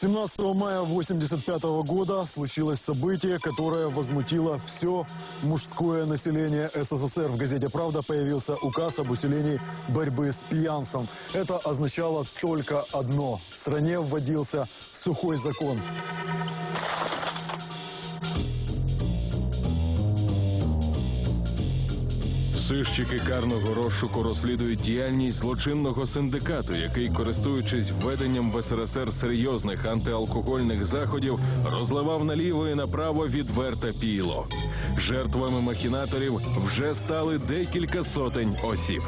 17 мая 1985 года случилось событие, которое возмутило все мужское население СССР. В газете «Правда» появился указ об усилении борьбы с пьянством. Это означало только одно. В стране вводился сухой закон. Сищики карного розшуку розслідують діяльність злочинного синдикату, який, користуючись введенням в СРСР серйозних антиалкогольних заходів, розливав наліво і направо відверте піло. Жертвами махінаторів вже стали декілька сотень осіб.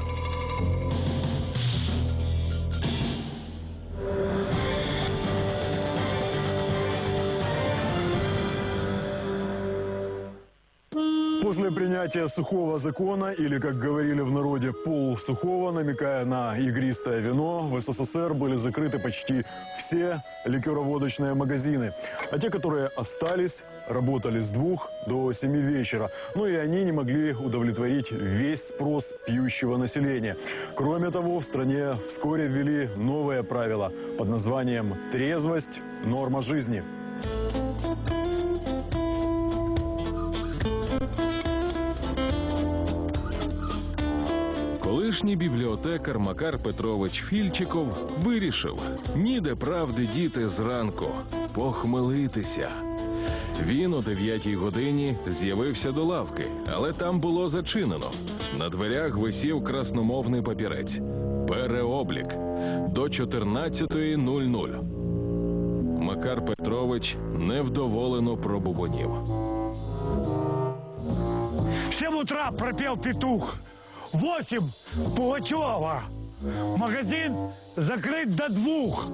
После принятия сухого закона, или, как говорили в народе, полусухого, намекая на игристое вино, в СССР были закрыты почти все ликероводочные магазины. А те, которые остались, работали с двух до семи вечера. Ну и они не могли удовлетворить весь спрос пьющего населения. Кроме того, в стране вскоре ввели новое правило под названием «трезвость – норма жизни». Колишній бібліотекар Макар Петрович Фільчиков вирішив ніде правди діти зранку похмелитися. Він о 9 годині з'явився до лавки, але там було зачинено. На дверях висів красномовний папірець. Переоблік до 14.00. Макар Петрович невдоволено пробубонів. 7 утра пропел петух. В 8 Пугачева. Магазин закрыт до двух.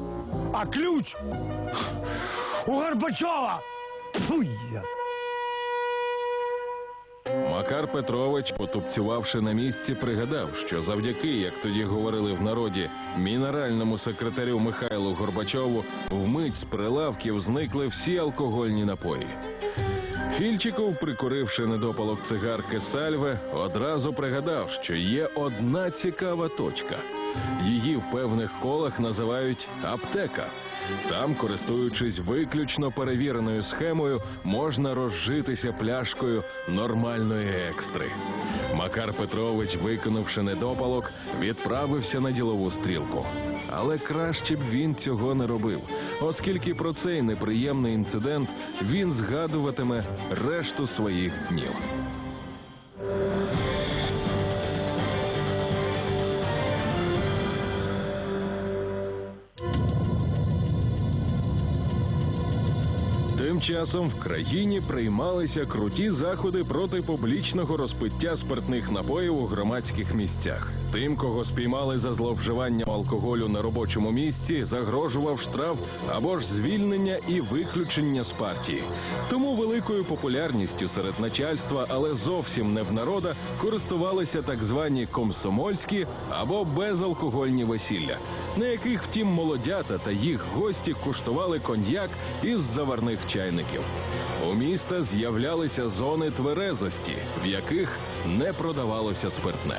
А ключ у Горбачева. Фу, я. Макар Петрович, потупцювавши на місці, пригадав, що завдяки, як тоді говорили в народі, мінеральному секретарю Михайлу Горбачову вмить з прилавків зникли всі алкогольні напої. Фільчиков, прикуривши недопалок цигарки Сальве, одразу пригадав, що є одна цікава точка. Її в певних колах називають аптека. Там, користуючись виключно перевіреною схемою, можна розжитися пляшкою нормальної екстри. Макар Петрович, виконавши недопалок, відправився на ділову стрілку. Але краще б він цього не робив, оскільки про цей неприємний інцидент він згадуватиме решту своїх днів. Часом в країні приймалися круті заходи проти публічного розпиття спиртних напоїв у громадських місцях. Тим, кого спіймали за зловживання алкоголю на робочому місці, загрожував штраф або ж звільнення і виключення з партії. Тому великою популярністю серед начальства, але зовсім не в народа, користувалися так звані комсомольські або безалкогольні весілля, на яких, втім, молодята та їх гості куштували коньяк із заварних чайників. У міста з'являлися зони тверезості, в яких не продавалося спиртне.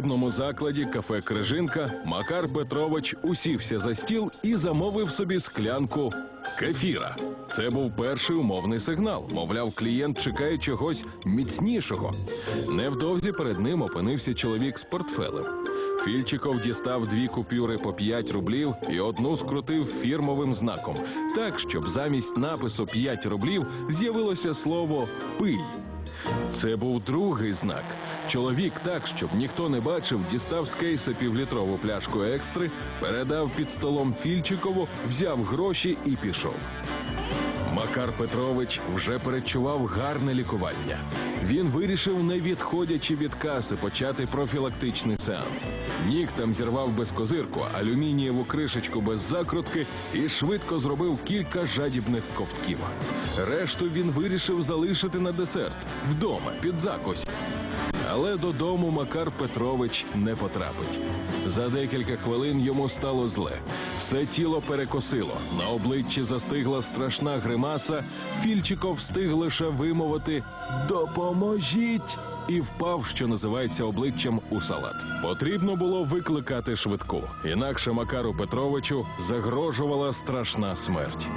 Подібному закладі кафе Крижинка Макар Петрович усівся за стіл і замовив собі склянку кефіра. Це був перший умовний сигнал. Мовляв, клієнт чекає чогось міцнішого. Невдовзі перед ним опинився чоловік з портфелем. Фільчиков дістав дві купюри по 5 рублів і одну скрутив фірмовим знаком, так щоб замість напису 5 рублів з'явилося слово пий. Це був другий знак. Чоловік так, щоб ніхто не бачив, дістав з кейса півлітрову пляшку екстри, передав під столом Фільчикову, взяв гроші і пішов. Макар Петрович вже перечував гарне лікування. Він вирішив, не відходячи від каси, почати профілактичний сеанс. Ніктем зірвав без козирку, алюмінієву кришечку без закрутки і швидко зробив кілька жадібних ковтків. Решту він вирішив залишити на десерт вдома під закось. Але додому Макар Петрович не потрапить. За декілька хвилин йому стало зле. Все тіло перекосило. На обличчі застигла страшна гримаса. Фільчиков встиг лише вимовити Допоможіть! і впав, що називається обличчям у салат. Потрібно було викликати швидку. Інакше Макару Петровичу загрожувала страшна смерть.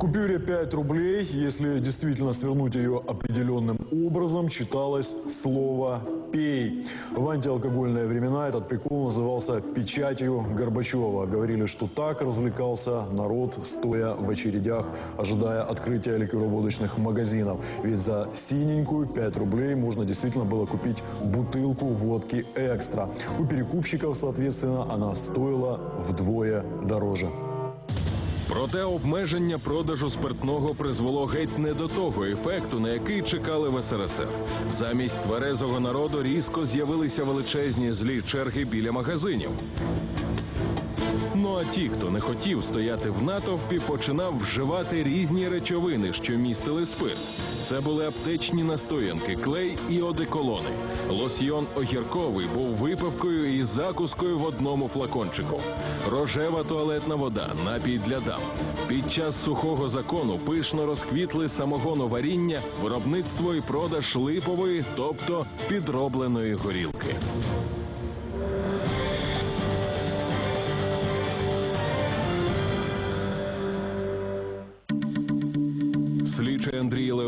Купюре 5 рублей, если действительно свернуть ее определенным образом, читалось слово «пей». В антиалкогольные времена этот прикол назывался «печатью Горбачева». Говорили, что так развлекался народ, стоя в очередях, ожидая открытия ликероводочных магазинов. Ведь за синенькую 5 рублей можно действительно было купить бутылку водки «Экстра». У перекупщиков, соответственно, она стоила вдвое дороже. Проте обмеження продажу спиртного призвело геть не до того ефекту, на який чекали в СРСР. Замість тверезого народу різко з'явилися величезні злі черги біля магазинів. Ну а ті, хто не хотів стояти в натовпі, починав вживати різні речовини, що містили спирт. Це були аптечні настоянки, клей і одеколони. Лосьйон огірковий був випивкою і закускою в одному флакончику. Рожева туалетна вода, напій для дам. Під час сухого закону пишно розквітли самогоноваріння, виробництво і продаж липової, тобто підробленої горілки.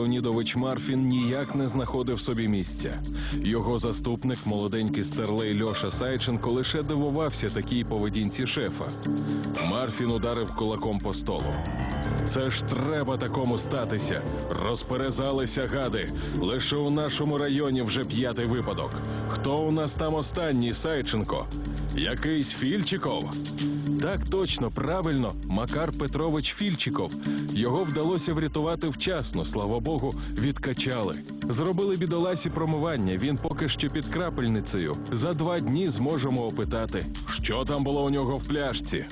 Леонідович Марфін ніяк не знаходив собі місця. Його заступник, молоденький старлей Льоша Сайченко, лише дивувався такій поведінці шефа. Марфін ударив кулаком по столу. Це ж треба такому статися. Розперезалися гади. Лише у нашому районі вже п'ятий випадок. Хто у нас там останній Сайченко? Якийсь Фільчиков? Так точно, правильно, Макар Петрович Фільчиков. Його вдалося врятувати вчасно, слава Богу, відкачали. Зробили бідоласі промивання. Він поки що під крапельницею. За два дні зможемо опитати, що там було у нього в пляшці.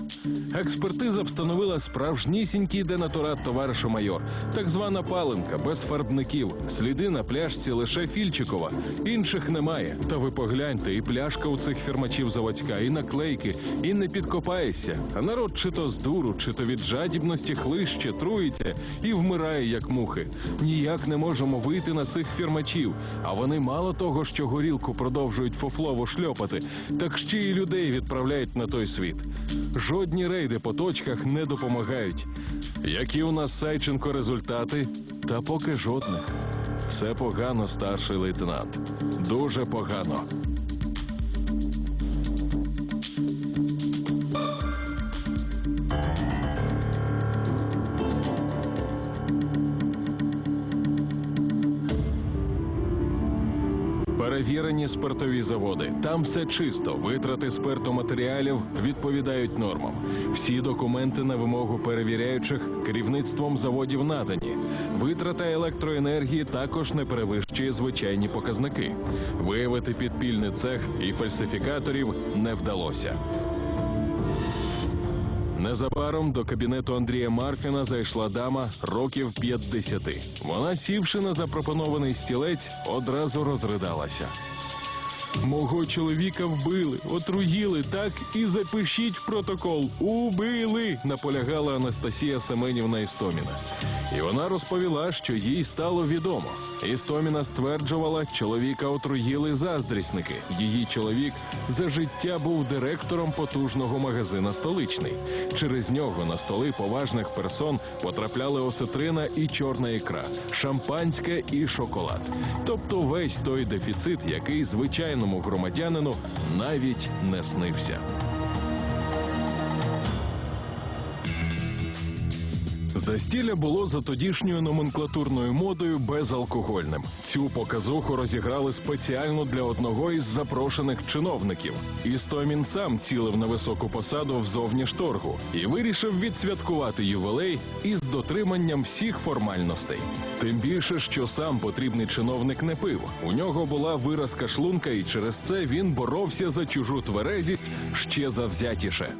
Експертиза встановила справжнісінький денатурат товаришу майор, так звана паленка, без фарбників. Сліди на пляшці лише Фільчикова. Інших немає. Та ви погляньте, і пляшка у цих фірмачів заводська, і наклейки, і не підкопаєшся. А народ чи то з дуру, чи то від жадібності хлище, труїться і вмирає, як мухи. Ніяк не можемо вийти на цих фірмачів. А вони мало того, що горілку продовжують фофлово шльопати, так ще й людей відправляють на той світ. Жодні рейди по точках не допомагають. Які у нас Сайченко результати? Та поки жодних. Все погано, старший лейтенант. Дуже погано. Перевірені спиртові заводи. Там все чисто. Витрати спиртоматеріалів відповідають нормам. Всі документи на вимогу перевіряючих керівництвом заводів надані. Витрата електроенергії також не перевищує звичайні показники. Виявити підпільний цех і фальсифікаторів не вдалося. Незабаром до кабінету Андрія Марфіна зайшла дама років 50. Вона, сівши на запропонований стілець, одразу розридалася. Мого чоловіка вбили, отруїли, так і запишіть в протокол. Убили, наполягала Анастасія Семенівна Істоміна. І вона розповіла, що їй стало відомо. Істоміна стверджувала, чоловіка отруїли заздрісники. Її чоловік за життя був директором потужного магазина столичний. Через нього на столи поважних персон потрапляли осетрина і чорна ікра, шампанське і шоколад. Тобто весь той дефіцит, який звичайному громадянину навіть не снився. Застілля було за тодішньою номенклатурною модою безалкогольним. Цю показуху розіграли спеціально для одного із запрошених чиновників. Істомін сам цілив на високу посаду в зовнішторгу і вирішив відсвяткувати ювілей із дотриманням всіх формальностей. Тим більше, що сам потрібний чиновник не пив. У нього була виразка шлунка, і через це він боровся за чужу тверезість ще завзятіше.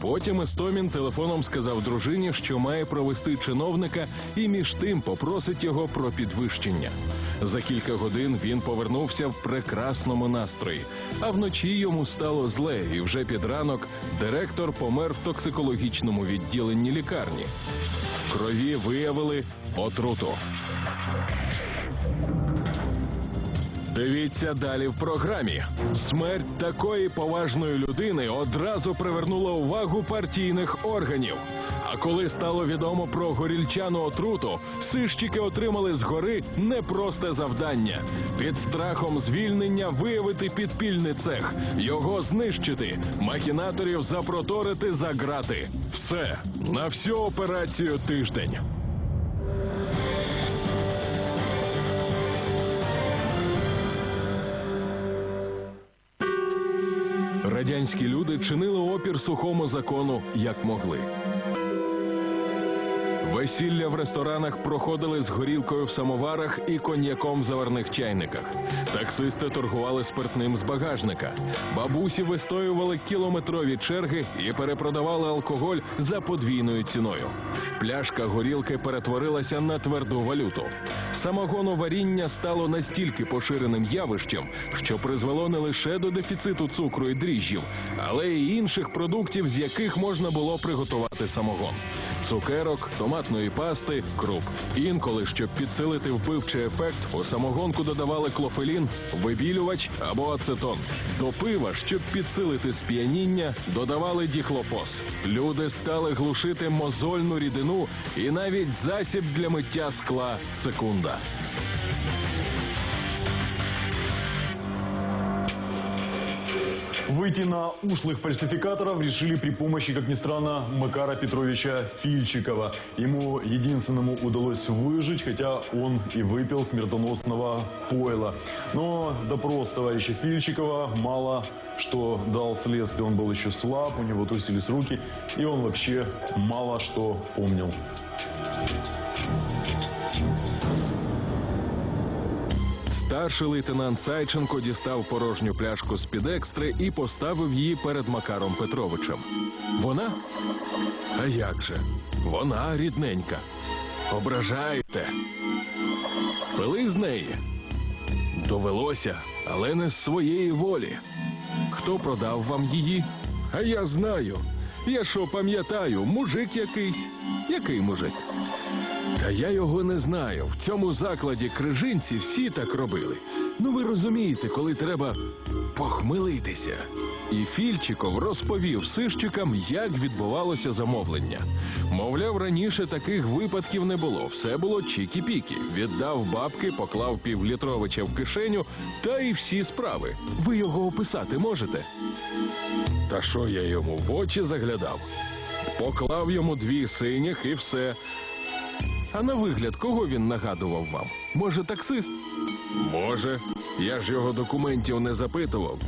Потім Істомін телефоном сказав дружині, що має провести чиновника, і між тим попросить його про підвищення. За кілька годин він повернувся в прекрасному настрої, а вночі йому стало зле, і вже під ранок директор помер в токсикологічному відділенні лікарні. Крові виявили отруту. Дивіться далі в програмі. Смерть такої поважної людини одразу привернула увагу партійних органів. А коли стало відомо про горільчану отруту, сищики отримали згори непросте завдання під страхом звільнення виявити підпільний цех, його знищити, махінаторів запроторити за грати. Все на всю операцію тиждень. Радянські люди чинили опір сухому закону як могли. Весілля в ресторанах проходили з горілкою в самоварах і коньяком в заварних чайниках. Таксисти торгували спиртним з багажника. Бабусі вистоювали кілометрові черги і перепродавали алкоголь за подвійною ціною. Пляшка горілки перетворилася на тверду валюту. Самогоноваріння стало настільки поширеним явищем, що призвело не лише до дефіциту цукру і дріжджів, але й інших продуктів, з яких можна було приготувати самогон цукерок, томатної пасти, круп. Інколи, щоб підсилити вбивчий ефект, у самогонку додавали клофелін, вибілювач або ацетон. До пива, щоб підсилити сп'яніння, додавали діхлофос. Люди стали глушити мозольну рідину і навіть засіб для миття скла секунда. Выйти на ушлых фальсификаторов решили при помощи, как ни странно, Макара Петровича Фильчикова. Ему единственному удалось выжить, хотя он и выпил смертоносного пойла. Но допрос товарища Фильчикова мало что дал следствию. Он был еще слаб, у него трусились руки, и он вообще мало что помнил. Старший лейтенант Сайченко дістав порожню пляшку з під екстри і поставив її перед Макаром Петровичем. Вона? А як же? Вона рідненька. Ображаєте. Пили з неї. Довелося, але не з своєї волі. Хто продав вам її? А я знаю. Я що пам'ятаю, мужик якийсь. Який мужик? Та я його не знаю. В цьому закладі крижинці всі так робили. Ну ви розумієте, коли треба похмелитися. І Фільчиков розповів сищикам, як відбувалося замовлення. Мовляв, раніше таких випадків не було. Все було чікі-пікі. Віддав бабки, поклав півлітровича в кишеню, та й всі справи. Ви його описати можете? Та що я йому в очі заглядав? Поклав йому дві синіх і все. А на вигляд, кого він нагадував вам? Може, таксист? Може. Я ж його документів не запитував.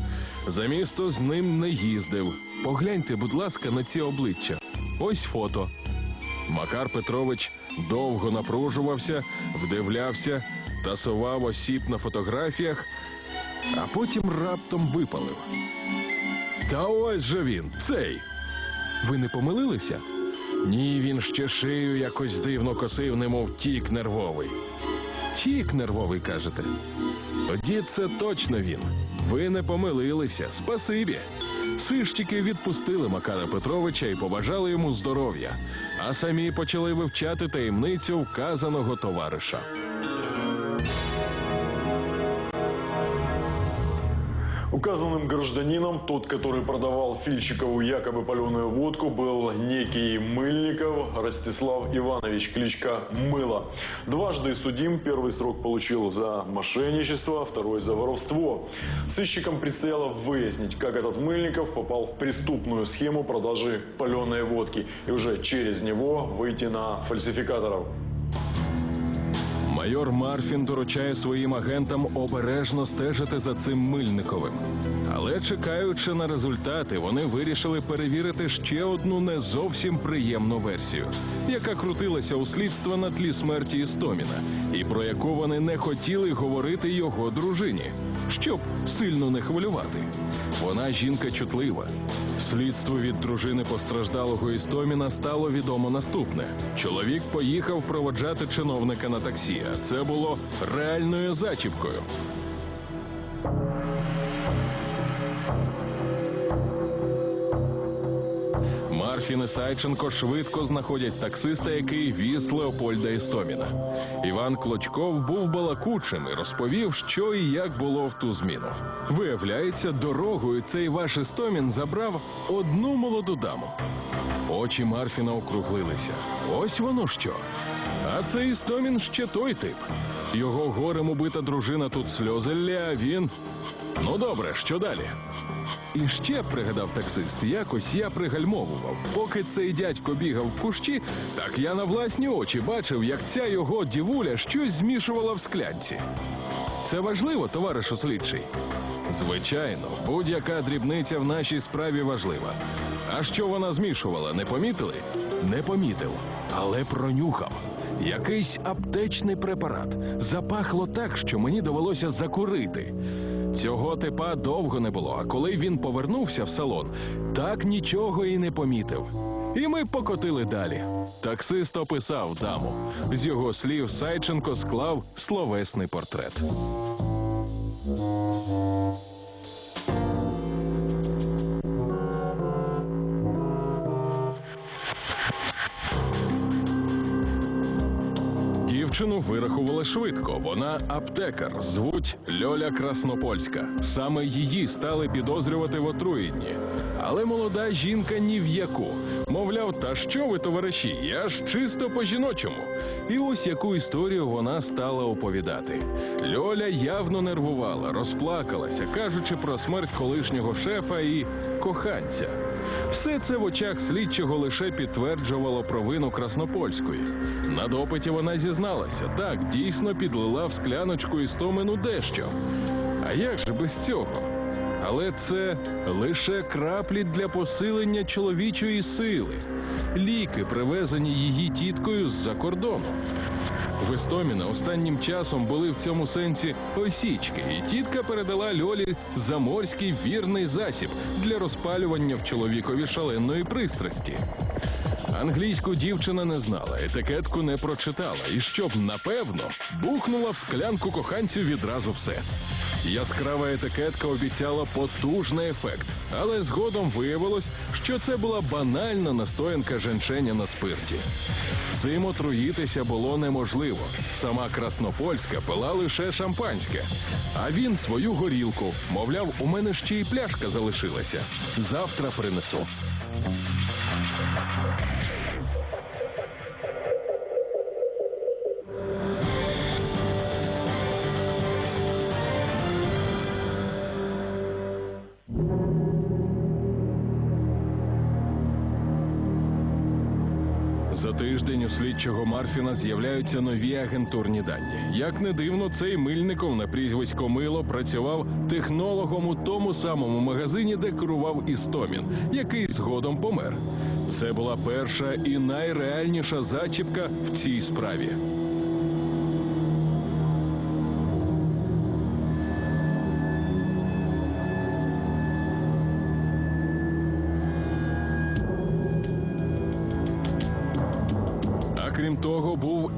За місто з ним не їздив. Погляньте, будь ласка, на ці обличчя. Ось фото. Макар Петрович довго напружувався, вдивлявся, тасував осіб на фотографіях, а потім раптом випалив. Та ось же він, цей. Ви не помилилися? Ні, він ще шию якось дивно косив, немов тік нервовий. Тік нервовий, кажете. Тоді це точно він. Ви не помилилися. Спасибі. Сишчики відпустили Макара Петровича і побажали йому здоров'я, а самі почали вивчати таємницю вказаного товариша. Указанным гражданином, тот, который продавал Фильчикову якобы паленую водку, был некий Мыльников Ростислав Иванович, кличка Мыло. Дважды судим, первый срок получил за мошенничество, второй за воровство. Сыщикам предстояло выяснить, как этот Мыльников попал в преступную схему продажи паленой водки и уже через него выйти на фальсификаторов. Майор Марфін доручає своїм агентам обережно стежити за цим мильниковим. Але чекаючи на результати, вони вирішили перевірити ще одну не зовсім приємну версію, яка крутилася у слідства на тлі смерті Істоміна, і про яку вони не хотіли говорити його дружині, щоб сильно не хвилювати. Вона жінка чутлива. Слідству від дружини постраждалого Істоміна стало відомо наступне: чоловік поїхав проводжати чиновника на таксі. А це було реальною зачіпкою. Марфін і Сайченко швидко знаходять таксиста, який віз Леопольда Істоміна. Іван Клочков був балакучим і розповів, що і як було в ту зміну. Виявляється, дорогою цей ваш Істомін забрав одну молоду даму. Очі Марфіна округлилися. Ось воно що. А цей Істомін ще той тип. Його горем убита дружина тут сльози лє, а він. Ну добре, що далі? І ще пригадав таксист, якось я пригальмовував. Поки цей дядько бігав в кущі, так я на власні очі бачив, як ця його дівуля щось змішувала в склянці. Це важливо, товаришу слідчий. Звичайно, будь-яка дрібниця в нашій справі важлива. А що вона змішувала, не помітили? Не помітив, але пронюхав. Якийсь аптечний препарат запахло так, що мені довелося закурити. Цього типа довго не було, а коли він повернувся в салон, так нічого і не помітив. І ми покотили далі. Таксист описав даму. З його слів Сайченко склав словесний портрет. Дівчину вирахували швидко. Вона аптекар, звуть Льоля Краснопольська. Саме її стали підозрювати в отруєнні. Але молода жінка ні в яку. Мовляв, та що ви, товариші, я ж чисто по-жіночому. І ось яку історію вона стала оповідати. Льоля явно нервувала, розплакалася, кажучи про смерть колишнього шефа і коханця. Все це в очах слідчого лише підтверджувало провину Краснопольської. На допиті вона зізналася, так дійсно підлила в скляночку істомину дещо. А як же без цього? Але це лише краплі для посилення чоловічої сили, ліки, привезені її тіткою з-за кордону. В Істоміна останнім часом були в цьому сенсі осічки, і тітка передала Льолі заморський вірний засіб для розпалювання в чоловікові шаленої пристрасті. Англійську дівчина не знала, етикетку не прочитала, і щоб напевно бухнула в склянку коханцю відразу все. Яскрава етикетка обіцяла потужний ефект, але згодом виявилось, що це була банальна настоянка женченя на спирті. Цим отруїтися було неможливо. Сама Краснопольська пила лише шампанське, а він свою горілку. Мовляв, у мене ще й пляшка залишилася. Завтра принесу. Тиждень у слідчого Марфіна з'являються нові агентурні дані. Як не дивно, цей мильников на прізвисько Мило працював технологом у тому самому магазині, де керував Істомін, який згодом помер. Це була перша і найреальніша зачіпка в цій справі.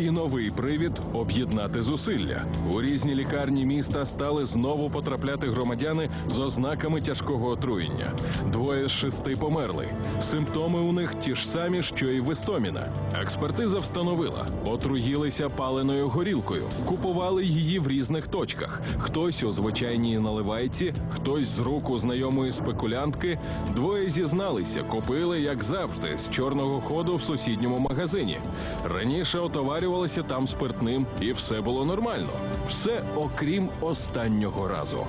І новий привід об'єднати зусилля. У різні лікарні міста стали знову потрапляти громадяни з ознаками тяжкого отруєння. Двоє з шести померли. Симптоми у них ті ж самі, що і в Істоміна. Експертиза встановила, отруїлися паленою горілкою, купували її в різних точках. Хтось у звичайній наливайці, хтось з рук у знайомої спекулянтки. Двоє зізналися, купили, як завжди, з чорного ходу в сусідньому магазині. Раніше отоварювалися там спиртним, і все було нормально. Все окрім останнього разу.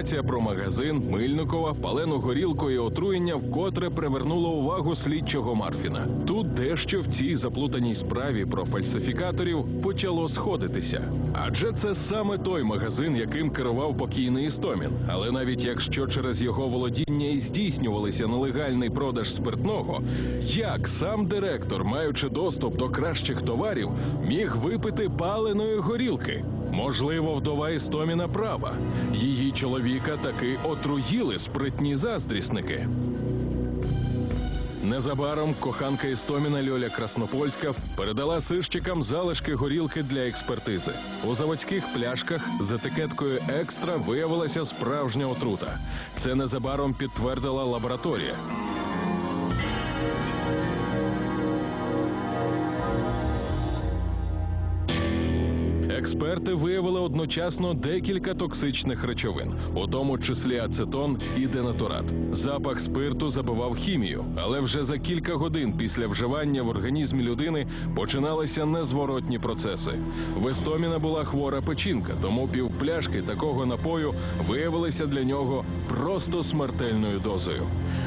Інформація про магазин, Мильникова, палену горілку і отруєння вкотре привернула увагу слідчого Марфіна. Тут дещо в цій заплутаній справі про фальсифікаторів почало сходитися. Адже це саме той магазин, яким керував покійний Істомін. Але навіть якщо через його володіння і здійснювалися нелегальний продаж спиртного, як сам директор, маючи доступ до кращих товарів, міг випити паленої горілки? Можливо, вдова Істоміна права. Її чоловіка таки отруїли спритні заздрісники. Незабаром коханка Істоміна Льоля Краснопольська передала сищикам залишки горілки для експертизи. У заводських пляшках з етикеткою екстра виявилася справжня отрута. Це незабаром підтвердила лабораторія. Експерти виявили одночасно декілька токсичних речовин, у тому числі ацетон і денатурат. Запах спирту забивав хімію, але вже за кілька годин після вживання в організмі людини починалися незворотні процеси. В Істоміна була хвора печінка, тому півпляшки такого напою виявилися для нього просто смертельною дозою.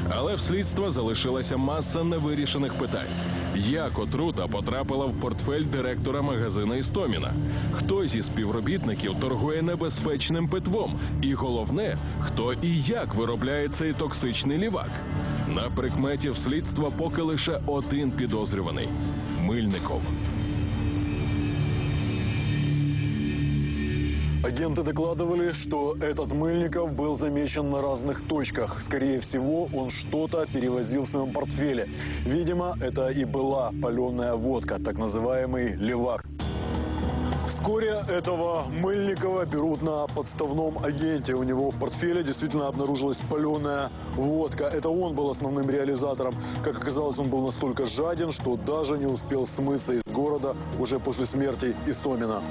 Але в слідства залишилася маса невирішених питань. Як отрута потрапила в портфель директора магазина Істоміна? Хто зі співробітників торгує небезпечним питвом? І головне, хто і як виробляє цей токсичний лівак? На прикметі в слідства поки лише один підозрюваний Мильников. Агенты докладывали, что этот Мыльников был замечен на разных точках. Скорее всего, он что-то перевозил в своем портфеле. Видимо, это и была паленая водка, так называемый левак. Вскоре этого Мыльникова берут на подставном агенте. У него в портфеле действительно обнаружилась паленая водка. Это он был основным реализатором. Как оказалось, он был настолько жаден, что даже не успел смыться из города уже после смерти Истомина.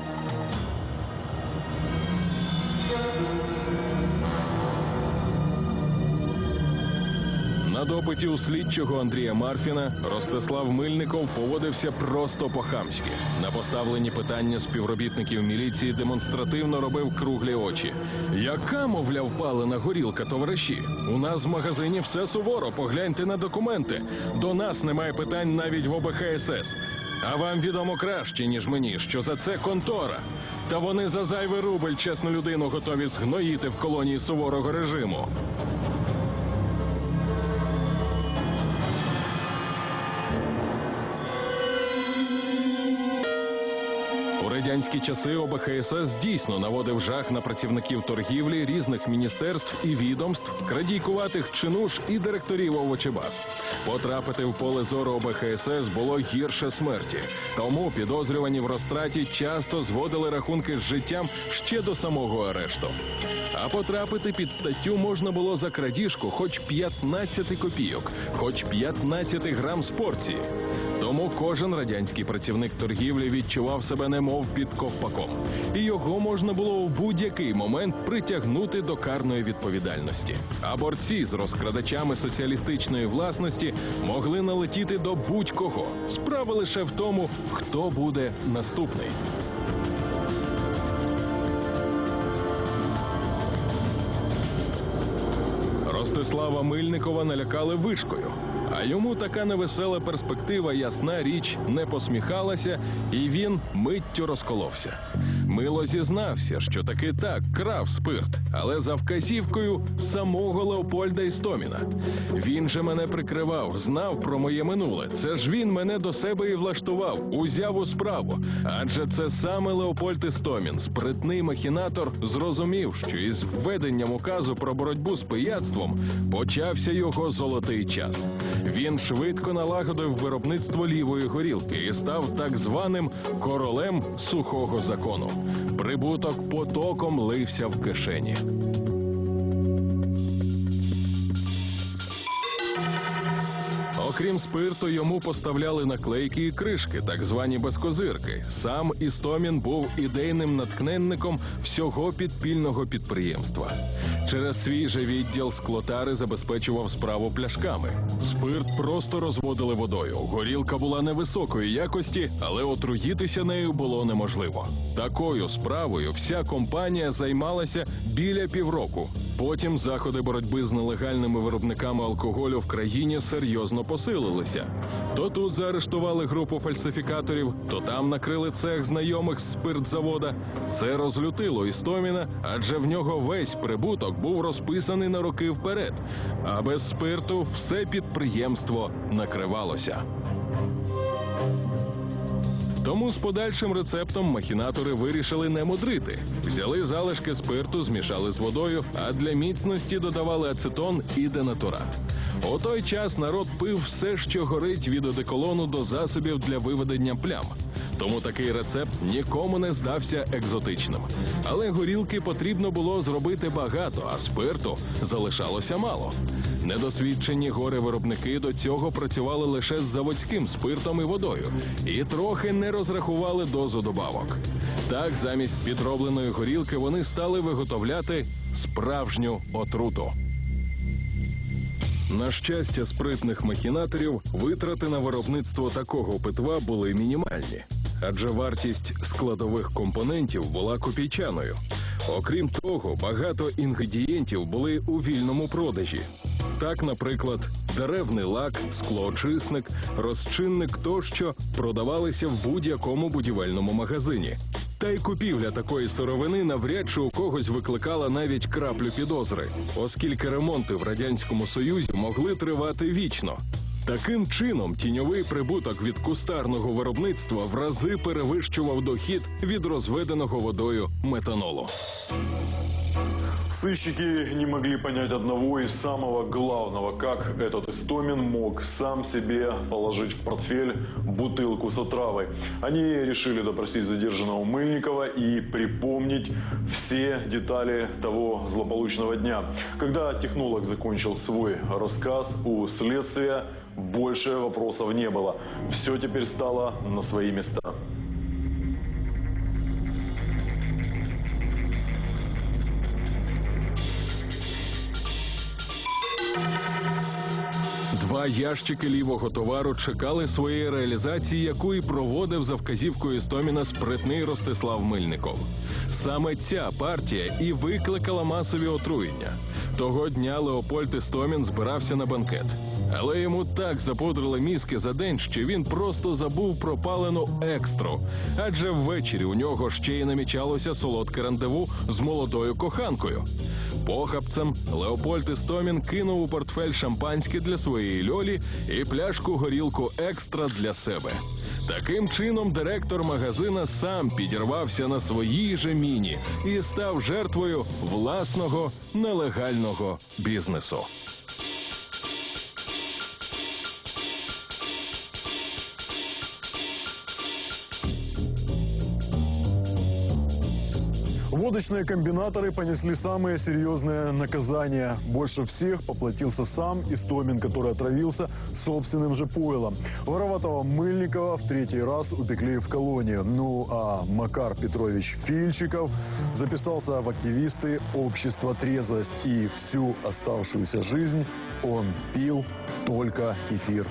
Допиті у слідчого Андрія Марфіна Ростислав Мильников поводився просто по-хамськи. На поставлені питання співробітників міліції демонстративно робив круглі очі. Яка, мовляв, палена горілка, товариші? У нас в магазині все суворо. Погляньте на документи. До нас немає питань навіть в ОБХСС. А вам відомо краще, ніж мені, що за це контора. Та вони за зайвий рубль чесну людину готові згноїти в колонії суворого режиму. Радянські часи ОБХСС дійсно наводив жах на працівників торгівлі різних міністерств і відомств, крадійкуватих чинуш і директорів овочебаз. Потрапити в поле зору ОБХСС було гірше смерті. Тому підозрювані в розтраті часто зводили рахунки з життям ще до самого арешту. А потрапити під статтю можна було за крадіжку хоч 15 копійок, хоч 15 грам з порції. Тому кожен радянський працівник торгівлі відчував себе немов під ковпаком, і його можна було в будь-який момент притягнути до карної відповідальності. А борці з розкрадачами соціалістичної власності могли налетіти до будь-кого. Справа лише в тому, хто буде наступний. Ростислава Мильникова налякали вишкою. А йому така невесела перспектива, ясна річ, не посміхалася, і він миттю розколовся. Мило зізнався, що таки так крав спирт, але за вказівкою самого Леопольда Істоміна. Він же мене прикривав, знав про моє минуле. Це ж він мене до себе і влаштував, узяв у справу. Адже це саме Леопольд Істомін, спритний махінатор, зрозумів, що із введенням указу про боротьбу з пияцтвом почався його золотий час. Він швидко налагодив виробництво лівої горілки і став так званим королем сухого закону. Прибуток потоком лився в кишені. Окрім спирту, йому поставляли наклейки і кришки, так звані безкозирки. Сам Істомін був ідейним натхненником всього підпільного підприємства. Через свій же відділ склотари забезпечував справу пляшками. Спирт просто розводили водою. Горілка була невисокої якості, але отруїтися нею було неможливо. Такою справою вся компанія займалася біля півроку. Потім заходи боротьби з нелегальними виробниками алкоголю в країні серйозно посилилися. То тут заарештували групу фальсифікаторів, то там накрили цех знайомих з спиртзавода. Це розлютило Істоміна, адже в нього весь прибуток був розписаний на роки вперед. А без спирту все підприємство накривалося. Тому з подальшим рецептом махінатори вирішили не мудрити. Взяли залишки спирту, змішали з водою, а для міцності додавали ацетон і денатурат. У той час народ пив все, що горить від одеколону до засобів для виведення плям. Тому такий рецепт нікому не здався екзотичним. Але горілки потрібно було зробити багато, а спирту залишалося мало. Недосвідчені горе-виробники до цього працювали лише з заводським спиртом і водою і трохи не розрахували дозу добавок. Так, замість підробленої горілки вони стали виготовляти справжню отруту. На щастя, спритних махінаторів витрати на виробництво такого питва були мінімальні, адже вартість складових компонентів була копійчаною. Окрім того, багато інгредієнтів були у вільному продажі. Так, наприклад, деревний лак, склоочисник, розчинник тощо продавалися в будь-якому будівельному магазині. Та й купівля такої сировини навряд чи у когось викликала навіть краплю підозри, оскільки ремонти в радянському союзі могли тривати вічно. Таким чином, тіньовий прибуток від кустарного виробництва в рази перевищував дохід від розведеного водою метанолу. Сыщики не могли понять одного и самого главного, как этот Истомин мог сам себе положить в портфель бутылку с отравой. Они решили допросить задержанного Мыльникова и припомнить все детали того злополучного дня. Когда технолог закончил свой рассказ, у следствия больше вопросов не было. Все теперь стало на свои места. Два ящики лівого товару чекали своєї реалізації, яку і проводив за вказівкою Істоміна спритний Ростислав Мильников. Саме ця партія і викликала масові отруєння. Того дня Леопольд Істомін збирався на банкет. Але йому так запудрили мізки за день, що він просто забув про палену екстру. Адже ввечері у нього ще й намічалося солодке рандеву з молодою коханкою. Похапцем Леопольд Істомін кинув у портфель шампанське для своєї льолі і пляшку горілку екстра для себе. Таким чином, директор магазина сам підірвався на своїй же міні і став жертвою власного нелегального бізнесу. Водочные комбинаторы понесли самые серьезные наказания. Больше всех поплатился сам Истомин, который отравился собственным же пойлом. Вороватого Мыльникова в третий раз упекли в колонию. Ну а Макар Петрович Фильчиков записался в активисты общества «Трезвость». И всю оставшуюся жизнь он пил только кефир